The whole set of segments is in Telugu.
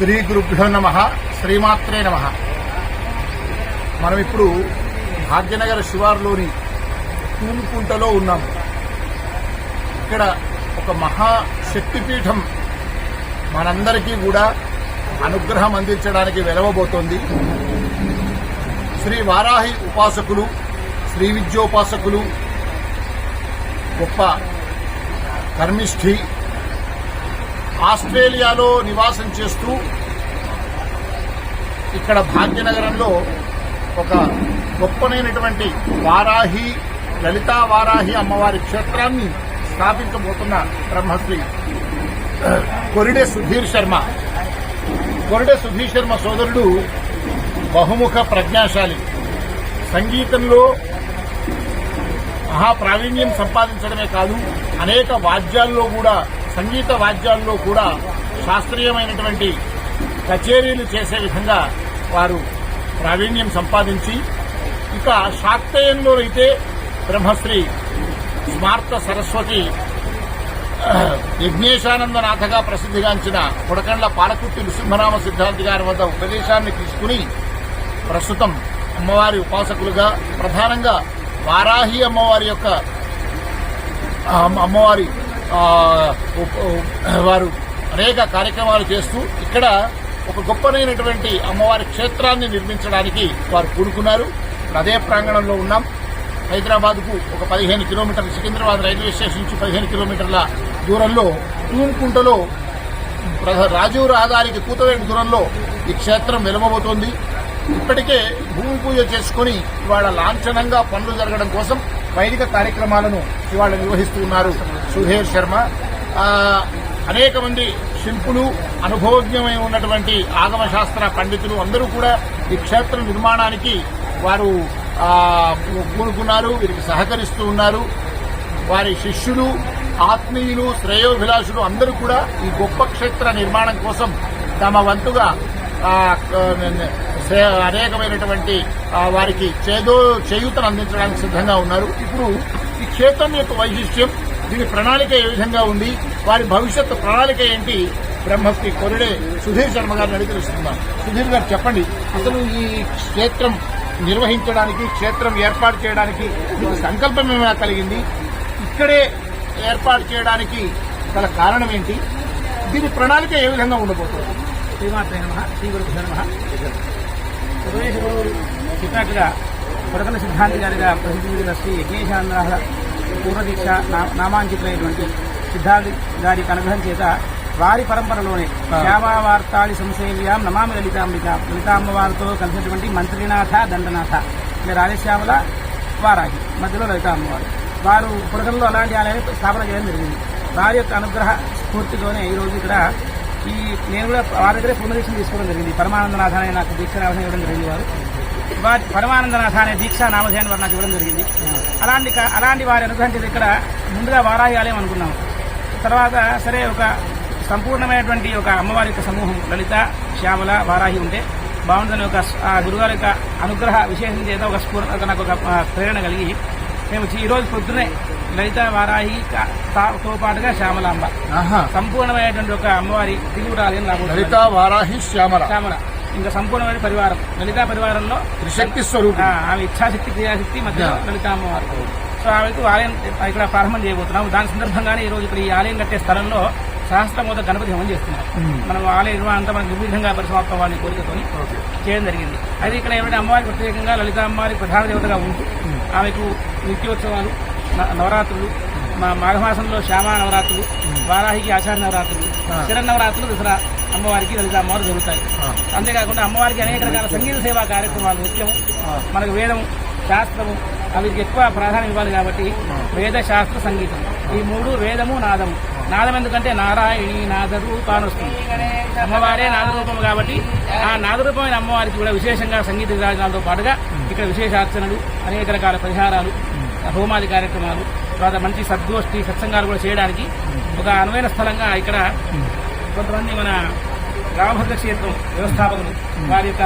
శ్రీ గురుభ్యో నమ శ్రీమాత్రే నమ. మనం ఇప్పుడు భాగ్యనగర శివార్లోని తూముకుంటలో ఉన్నాము. ఇక్కడ ఒక మహాశక్తిపీఠం మనందరికీ కూడా అనుగ్రహం అందించడానికి వెలవబోతోంది. శ్రీ వారాహి ఉపాసకులు శ్రీ విద్యోపాసకులు గొప్ప కర్మిష్ఠి ఆస్ట్రేలియాలో నివాసం చేస్తూ ఇక్కడ భాగ్యనగరంలో ఒక గొప్పనైనటువంటి వారాహి లలితా వారాహి అమ్మవారి క్షేత్రాన్ని స్థాపించబోతున్న బ్రహ్మశ్రీ కొరిడే సుధీర్ శర్మ. కొరిడే సుధీర్ శర్మ సోదరుడు బహుముఖ ప్రజ్ఞాశాలి. సంగీతంలో మహా ప్రావీణ్యం సంపాదించడమే కాదు అనేక వాద్యాల్లో కూడా సంగీత వాద్యాల్లో కూడా శాస్త్రీయమైనటువంటి కచేరీలు చేసే విధంగా వారు ప్రావీణ్యం సంపాదించి ఇక శాక్తేయంలో అయితే బ్రహ్మశ్రీ స్మార్త సరస్వతి యజ్ఞేశానందనాథగా ప్రసిద్ధిగాంచిన కొడకండ్ల పాలకుర్తి నృసింహరామ సిద్ధాంతి గారి వద్ద ఉపదేశాన్ని తీసుకుని ప్రస్తుతం అమ్మవారి ఉపాసకులుగా ప్రధానంగా వారాహి అమ్మవారి యొక్క అమ్మవారి వారు అనేక కార్యక్రమాలు చేస్తూ ఇక్కడ ఒక గొప్పనైనటువంటి అమ్మవారి క్షేత్రాన్ని నిర్మించడానికి వారు కూడుకున్నారు అదే ప్రాంగణంలో ఉన్నాం. హైదరాబాద్కు ఒక పదిహేను కిలోమీటర్ల సికింద్రాబాద్ రైల్వే స్టేషన్ నుంచి పదిహేను కిలోమీటర్ల దూరంలో తూముకుంటలో రాజీవ్ రహదారికి కూతవేటి దూరంలో ఈ క్షేత్రం వెలువబోతోంది ఇప్పటికే భూమి పూజ చేసుకుని ఇవాళ లాంఛనంగా పనులు జరగడం కోసం వైదిక కార్యక్రమాలను ఇవాళ నిర్వహిస్తూ ఉన్నారు. సుధీర్ శర్మ. అనేక మంది శిల్పులు అనుభవజ్ఞమై ఉన్నటువంటి ఆగమ శాస్త్ర పండితులు అందరూ కూడా ఈ క్షేత్ర నిర్మాణానికి వారు కూనుకున్నారు వీరికి సహకరిస్తూ ఉన్నారు. వారి శిష్యులు ఆత్మీయులు శ్రేయోభిలాషులు అందరూ కూడా ఈ గొప్ప క్షేత్ర నిర్మాణం కోసం తమ వంతుగా అనేకమైనటువంటి వారికి చేదో చేయూతను అందించడానికి సిద్ధంగా ఉన్నారు. ఇప్పుడు ఈ క్షేత్రం యొక్క వైశిష్ట్యం దీని ప్రణాళిక ఏ విధంగా ఉంది? వారి భవిష్యత్తు ప్రణాళిక ఏంటి? బ్రహ్మశ్రీ కొరిడే సుధీర్ శర్మ గారిని అడిగి తెలుసుకుందాం. సుధీర్ గారు చెప్పండి అసలు ఈ క్షేత్రం నిర్వహించడానికి క్షేత్రం ఏర్పాటు చేయడానికి సంకల్పం ఏమైనా కలిగింది? ఇక్కడే ఏర్పాటు చేయడానికి గల కారణం ఏంటి? దీని ప్రణాళిక ఏ విధంగా ఉండబోతుంది? శ్రీమాత్ర నమ. శ్రీ గురుభ్యో నమ. ఉపదేశ గురువు చెప్పినట్టుగా సిద్ధాంతి గారిగా ప్రసిద్ధి చెందిన శ్రీ పూర్వదీక్ష నా- నామాంకితులైనటువంటి సిద్ధాంతి గారి అనుగ్రహం చేత వారి పరంపరలోనే శ్యామావార్తాళి సంసేవ్యాం నమామి లలితాంబిక లలితాంబవారితో కలిసినటువంటి మంత్రినాథ దండనాథ ఇలా రాజశ్యామల వారాహి మధ్యలో లలితాంబవారు వారు పుడకల్లో అలాంటి ఆలయాన్ని స్థాపన చేయడం జరిగింది. వారి యొక్క అనుగ్రహ స్ఫూర్తితోనే ఈరోజు ఇక్కడ ఈ నేను కూడా వారి దగ్గరే పునర్దీక్ష తీసుకోవడం జరిగింది. పరమానందనాథ నాకు దీక్ష ఇవ్వడం జరిగింది వారు. వారి పరమానందనాథ అనే దీక్ష నామధేయాన్ని వారు నాకు ఇవ్వడం జరిగింది. అలాంటి అలాంటి వారి అనుగ్రహించేది ఇక్కడ ముందుగా వారాహి ఆలయం అనుకున్నాము తర్వాత సరే ఒక సంపూర్ణమైనటువంటి ఒక అమ్మవారి యొక్క సమూహం లలిత శ్యామల వారాహి ఉంటే బాగుంటుందని ఒక గురుగారి యొక్క అనుగ్రహ విశేషం చేత ఒక స్ఫూర్ ఒక నాకు ఒక ప్రేరణ కలిగి మేము ఈ రోజు పొద్దునే లలిత వారాహి తా- పాటుగా శ్యామలాంబ. సంపూర్ణమైనటువంటి ఒక అమ్మవారి తిరుగురాలయం రాబోతుంది. లలిత వారాహి శ్యామల. శ్యామల. ఇంకా సంపూర్ణమైన పరివారం లలితా పరివారంలో త్రిశక్తి స్వరూపం. ఆమె ఇచ్ఛాశక్తి క్రియాశక్తి మధ్య లలిత అమ్మవారు సో ఆమెకు ఆలయం ఇక్కడ ప్రారంభం చేయబోతున్నాం. దాని సందర్భంగానే ఈ రోజు ఇక్కడ ఈ ఆలయం కట్టే స్థలంలో సహస్రమోద గణపతి హోమం చేస్తున్నాం మనం ఆలయ నిర్మాణం అంతా మనకు నిర్విధంగా పరిసమాప్తం అవ్వాలని కోరికతోని చేయడం జరిగింది. అయితే ఇక్కడ ఏమిటంటే అమ్మవారికి ప్రత్యేకంగా లలిత అమ్మవారి ప్రధాన దేవతగా ఉంటూ ఆమెకు నిత్యోత్సవాలు నవరాత్రులు మా మాఘమాసంలో శ్యామ నవరాత్రులు వారాహికి ఆచార నవరాత్రులు శరన్నవరాత్రులు దసరా అమ్మవారికి లలిత అమ్మవారు జరుగుతాయి. అంతేకాకుండా అమ్మవారికి అనేక రకాల సంగీత సేవా కార్యక్రమాలు నిత్యము మనకు వేదము శాస్త్రము అవికి ఎక్కువ ప్రాధాన్యం ఇవ్వాలి కాబట్టి వేద శాస్త్ర సంగీతం. ఈ మూడు వేదము నాదము. నాదం ఎందుకంటే నారాయణి నాదరూపాన్ని వస్తుంది అమ్మవారే నాదరూపము కాబట్టి ఆ నాదరూపమైన అమ్మవారికి కూడా విశేషంగా సంగీత విరాజనాలతో పాటుగా ఇక్కడ విశేషార్చనలు అనేక రకాల పరిహారాలు హోమాది కార్యక్రమాలు తర్వాత మంచి సద్గోష్ఠి సత్సంగాలు కూడా చేయడానికి ఒక అనువైన స్థలంగా ఇక్కడ కొంతమంది మన రామభద్ర క్షేత్రం వ్యవస్థాపకులు వారి యొక్క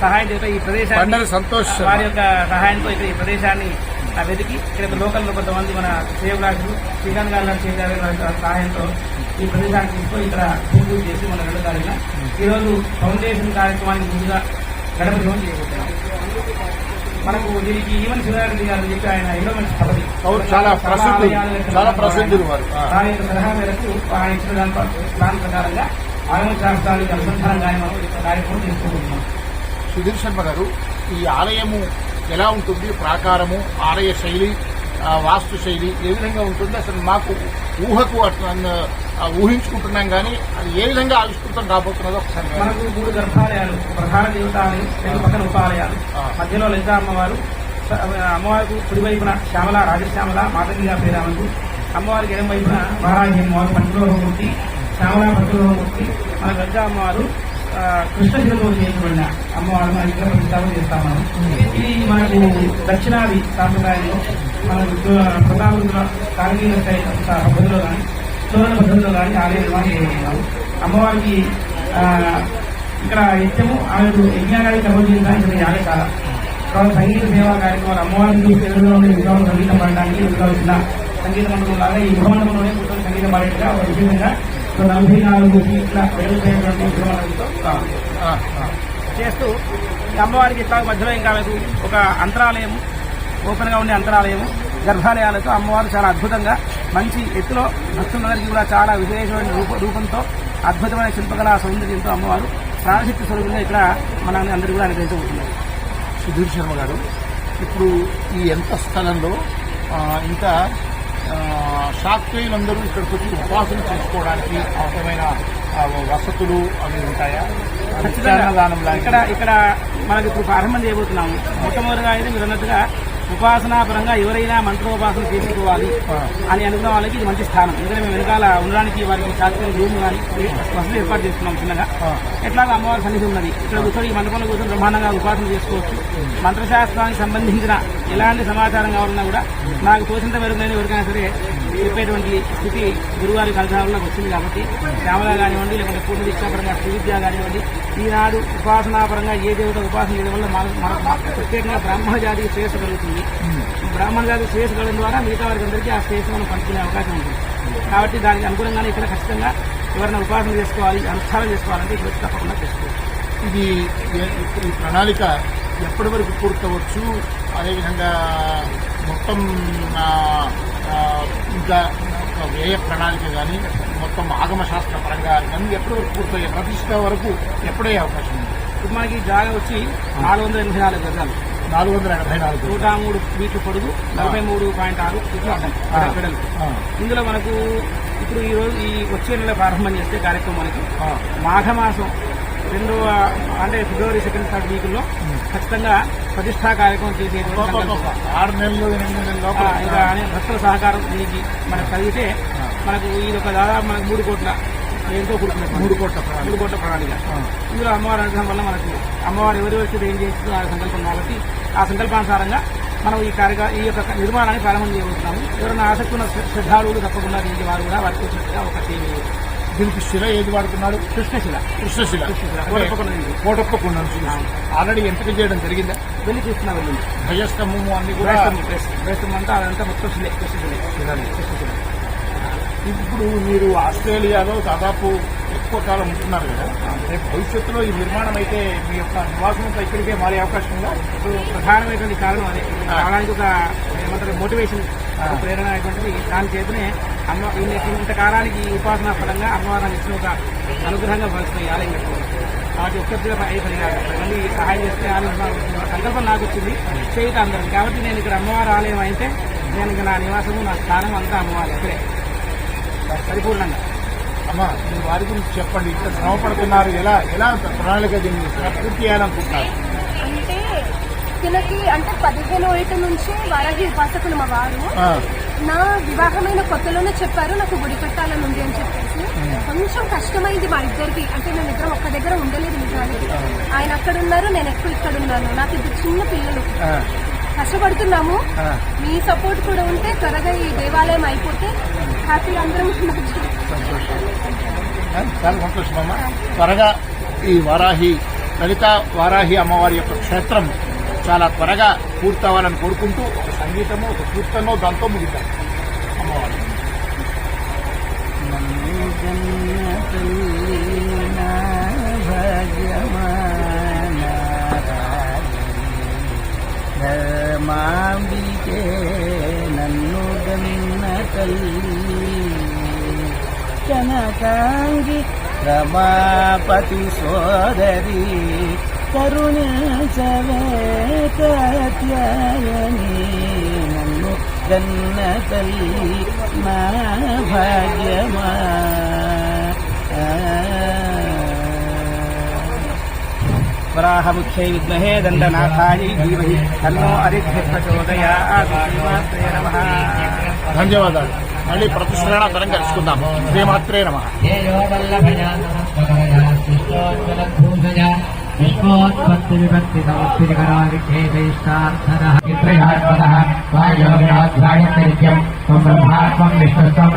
సహాయం చేత ఈ ప్రదేశాన్ని సంతోష్. వారి యొక్క సహాయంతో ఇక్కడ ఈ ప్రదేశాన్ని ఆ వెతికి ఇక్కడ లోకల్లో కొంతమంది మన సేవరాజులు శ్రీకాంత్ గారు చేశారు సహాయంతో ఈ ప్రదేశానికి తీసుకొని ఇక్కడ భూమి పూజ చేసి మన రెండో తారీఖున ఈరోజు ఫౌండేషన్ కార్యక్రమానికి ముందుగా హోమం చేయబోతున్నాం మనకు దీనికి ఈవెన్ శివరారెడ్డి గారు చెప్పి ఆయన ఎన్నో మంచి పదవి చాలా ప్రసిద్ధులు. చాలా. ఆ. ఆయన యొక్క సలహా మేరకు ఆయన ఇచ్చిన దాని ప్లాన్ ప్రకారంగా ఆగమ శాస్త్రానికి అనుసంధానంగానే మనం ఈ కార్యక్రమం చేసుకోబోతున్నాం సుధీర్ శర్మ గారు ఈ ఆలయము ఎలా ఉంటుంది ప్రాకారము ఆలయ శైలి వాస్తు శైలి ఏ విధంగా ఉంటుంది అసలు మాకు ఊహకు ఊహించుకుంటున్నాం కానీ అది ఏ విధంగా ఆవిష్కృతం రాబోతున్నదో ఒకసారి. మనకు మూడు గర్భాలయాలు ప్రధాన దేవతాలయం రెండు పక్కన ఉపాలయాలు. మధ్యలో లలిత అమ్మవారు అమ్మవారికి కుడి వైపున శ్యామల రాజశ్యామల మాతంగిగా శ్రీరాముడు అమ్మవారికి ఎడం వైపున వారాహి అమ్మవారు పంచలోహమూర్తి శ్యామల పంచలోహమూర్తి మన గంగ అమ్మవారు కృష్ణ చేయబడిన అమ్మవారు మన విగ్రహ ప్రతిష్టాపన చేస్తాం మనం. ఇది మనకు దక్షిణాది సాంప్రదాయంలో. మనకు ప్రధాన కాలనీయ పద్ధతిలో కానీ తోరణ పద్ధతిలో కానీ ఆలయ నిర్మాణం చేయబడుతున్నాము అమ్మవారికి ఇక్కడ నిత్యము ఆమెకు యజ్ఞానాన్ని సంబంధించడానికి ఇక్కడ కాల తర్వాత సంగీత సేవా కార్యక్రమాలు అమ్మవారికి తెలుగులో ఉండే విగ్రహం సంగీతం పాడడానికి కావాల్సిన సంగీత మండపం లాగా ఈ గృహమండపంలోనే కూర్చొని సంగీతం పాడేట్టుగా ఒక విధంగా నలభై నాలుగు సీట్ల వెలుగుతున్నటువంటి గృహమండపంతో చేస్తూ ఈ అమ్మవారికి ఇట్లా మధ్యలో ఇంకా ఆమెకు ఒక అంతరాలయం ఓపెన్గా ఉండే అంతరాలయము గర్భాలయాలతో అమ్మవారు చాలా అద్భుతంగా మంచి ఎత్తులో భక్తులందరికీ కూడా చాలా విశేషమైన రూప రూపంతో అద్భుతమైన శిల్పకళా సౌందర్యంతో అమ్మవారు ప్రాణశక్తి స్వరూపంగా ఇక్కడ మన అందరూ కూడా అనుగ్రహించబోతున్నారు. సుధీర్ శర్మ గారు ఇప్పుడు ఈ ఎంత స్థలంలో ఇంకా ఆ, శాక్తేయులందరూ ఇక్కడికి వచ్చి ఉపాసన చేసుకోవడానికి అవసరమైన వసతులు అవి ఉంటాయా? దానం ఇక్కడ ఇక్కడ మనకి ఇప్పుడు ప్రారంభం చేయబోతున్నాము. మొట్టమొదటిగా అయితే మీరు అన్నట్టుగా ఉపాసనా పరంగా ఎవరైనా మంత్రోపాసన చేసుకోవాలి అని అనుకున్న వాళ్ళకి ఇది మంచి స్థానం. ఎందుకంటే మేము వెనకాల ఉండడానికి వారికి శాస్త్రీయ రూమ్ కానీ వసతులు ఏర్పాటు చేస్తున్నాం చిన్నగా. ఎట్లాగో అమ్మవారి సన్నిధి ఉన్నది. ఇక్కడ కూర్చొని ఈ మండపంలో కూర్చొని బ్రహ్మాండంగా ఉపాసన చేసుకోవచ్చు. మంత్రశాస్త్రానికి సంబంధించిన ఎలాంటి సమాచారం కావాలన్నా కూడా నాకు తోచినంత మేరకు నేను ఎవరికైనా సరే చెప్పేటువంటి స్థితి గురువారి కలశాలకు వచ్చింది కాబట్టి శ్యామల కానివ్వండి లేకుంటే పూర్ణ దీక్షాపరంగా శ్రీ విద్య కానివ్వండి ఈనాడు ఉపాసనాపరంగా ఏ దేవత ఉపాసన చేయడం వల్ల మన ప్రత్యేకంగా బ్రాహ్మణ జాతికి శ్రేయస్సు కలుగుతుంది. బ్రాహ్మణ జాతికి శ్రేయస్సు కలగడం ద్వారా మిగతా వారికి అందరికీ ఆ శ్రేయస్సు మనం పంచుకునే అవకాశం ఉంటుంది. కాబట్టి దానికి అనుగుణంగానే ఇక్కడ ఖచ్చితంగా ఎవరైనా ఉపాసన చేసుకోవాలి అనుష్ఠానం చేసుకోవాలంటే ఇక్కడ తప్పకుండా చేసుకోవచ్చు. ఇది ఈ ప్రణాళిక ఎప్పటి వరకు పూర్తవచ్చు? అదేవిధంగా మొత్తం ఇంకా వ్యయ ప్రణాళిక కానీ మొత్తం ఆగమ శాస్త్ర పరంగా ఇవన్నీ ఎప్పటి వరకు పూర్తయ్యే ప్రతిష్ట వరకు ఎప్పుడయ్యే అవకాశం ఉంది. ఇప్పుడు మనకి జాగా వచ్చి నాలుగు వందల ఎనభై నాలుగు గజాలు. నాలుగు వందల ఎనభై నాలుగు. నూట మూడు మీటర్ పొడుగు నలభై మూడు పాయింట్ ఆరు ఫీట్లు ఆ, ఇందులో మనకు ఇప్పుడు ఈ రోజు ఈ వచ్చే నెల ప్రారంభం చేస్తే కార్యక్రమానికి ఆ, మాఘమాసం రెండవ అంటే ఫిబ్రవరి సెకండ్ థర్డ్ వీక్లో ఖచ్చితంగా ప్రతిష్టా కార్యక్రమం సంకల్పం. ఆరు నెలలు ఎనిమిది నెలల భక్తుల సహకారం దీనికి మనకు కలిగితే మనకు ఇది ఒక దాదాపు మనకు మూడు కోట్ల ఎంతో కూడుకున్న మూడు కోట్ల. మూడు కోట్ల ప్రణాళిక. ఇందులో అమ్మవారి అనుగ్రహం వల్ల మనకు అమ్మవారు ఎవరెవరికి ఏం చేస్తుందో ఆ సంకల్పం కాబట్టి ఆ సంకల్పానుసారంగా మనం ఈ కార్య ఈ యొక్క నిర్మాణాన్ని ప్రారంభం చేయబోతున్నాము. ఎవరైనా ఆసక్తి ఉన్న శ్ర- శ్రద్ధాళువులు తప్పకుండా దీనికి వారు కూడా వారికి వచ్చినట్టుగా ఒక టీవీ దీనికి శిల ఏది వాడుతున్నారు? కృష్ణశిల. కృష్ణశిల. కోటప్పకొండ ఆల్రెడీ ఎంపిక చేయడం జరిగిందా? వెళ్ళి చూస్తున్నా వెళ్ళింది ధ్వజస్తంభము అన్ని కూడా వేస్తాం అంతా అదంతా మొత్తం శిలే. కృష్ణశిలే. కృష్ణశిల. ఇప్పుడు మీరు ఆస్ట్రేలియాలో దాదాపు ఎక్కువ కాలం ఉంటున్నారు కదా. రేపు భవిష్యత్తులో ఈ నిర్మాణం అయితే మీ యొక్క నివాసం అంతా ఇక్కడికే మారే అవకాశం ఉందా? ఇప్పుడు ప్రధానమైనటువంటి కారణం అదే. కాలానికి ఒక ఏమంటారు మోటివేషన్ ప్రేరణ అనేటువంటిది దాని చేతనే అమ్మ ఈయన ఇంత కాలానికి ఉపాసనా ఫలంగా అమ్మవారు నాకు ఇచ్చిన ఒక అనుగ్రహంగా భావిస్తున్న ఈ ఆలయం కట్టుకోవాలి కాబట్టి ఒక్కరిగా అయ్యే పని కాదు. మళ్ళీ సహాయం చేస్తే ఆలయం సంకల్పం నాకు వచ్చింది. చేయుత అందరికి కాబట్టి నేను ఇక్కడ అమ్మవారి ఆలయం అయితే నేను ఇంకా నా నివాసము నా స్థానం అంతా అమ్మవారి ఇక్కడే. పరిపూర్ణంగా. అమ్మా మీ వారి గురించి చెప్పండి. ఇంత శ్రమ పడుతున్నారు ఎలా ఎలా ప్రణాళిక దీన్ని పూర్తి చేయాలనుకుంటున్నారు? అంటే తినకి అంటే పదిహేను ఏట నుంచి వారాహి ఉపాసకులు మా వారు. ఆ, నా వివాహమైన కొత్తలోనే చెప్పారు నాకు గుడి పెట్టాలని ఉంది అని చెప్పేసి. కొంచెం కష్టమైంది మా ఇద్దరికి. అంటే మేము ఇద్దరం ఒక్క దగ్గర ఉండలేదు నిజానికి. ఆయన అక్కడ ఉన్నారు నేను ఎక్కువ ఇక్కడ ఉన్నాను నాకు ఇద్దరు చిన్న పిల్లలు. కష్టపడుతున్నాము. మీ సపోర్ట్ కూడా ఉంటే త్వరగా ఈ దేవాలయం అయిపోతే హ్యాపీ అందరం చాలా సంతోషం అమ్మా. త్వరగా ఈ వారాహి లలిత వారాహి అమ్మవారి యొక్క క్షేత్రం చాలా త్వరగా పూర్తవ్వాలని కోరుకుంటూ ఒక సంగీతము ఒక కీర్తనో దాంతో ముగిద్దాం. అమ్మవారి ధర్మాంబికే నన్ను గన్న తల్లి కనకాంగి రమాపతి సోదరి. కరుణించవే కత్యాయని నన్ను గన్న తల్లి నా భాగ్యమా వరాహముఖ్యై విద్మహే దండనాథాయ ధీమహి తన్నో అరిఘ్య ప్రచోదయాత్ ధన్యవాదాలు. మళ్ళీ ప్రతిష్ఠరణ తరం కలుసుకుందాం శ్రీమాత్రే నమ विश्वोत्पत्तिविभक्तिसंस्थितिकराविक्षेपेष्टार्थनः इन्द्रियात्मनः वायोगाध्यायतैक्यं ब्रह्मात्मं विश्वस्तं